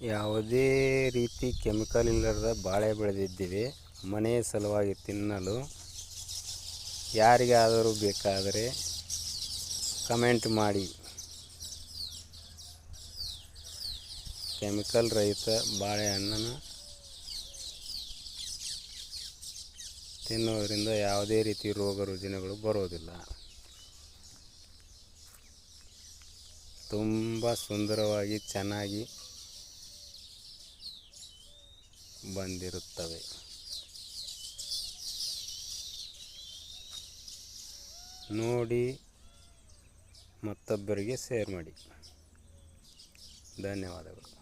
ಯಾವುದೇ ರೀತಿ ಕೆಮಿಕಲ್ ಇಲ್ಲದ ಬಾಳೆ ಬೆಳೆದಿದ್ದೀವಿ ಮನೆಯ ಸಲುವಾಗಿ ತಿನ್ನಲು ಯಾರಿಗಾದರೂ ಬೇಕಾದರೆ ಕಮೆಂಟ್ ಮಾಡಿ. ಕೆಮಿಕಲ್ ರಹಿತ ಬಾಳೆಹಣ್ಣನ್ನು ತಿನ್ನೋದರಿಂದ ಯಾವುದೇ ರೀತಿ ರೋಗ ರುಜಿನಗಳು ಬರೋದಿಲ್ಲ. ತುಂಬ ಸುಂದರವಾಗಿ ಚೆನ್ನಾಗಿ ಬಂದಿರುತ್ತವೆ. ನೋಡಿ ಮತ್ತೊಬ್ಬರಿಗೆ ಶೇರ್ ಮಾಡಿ. ಧನ್ಯವಾದಗಳು.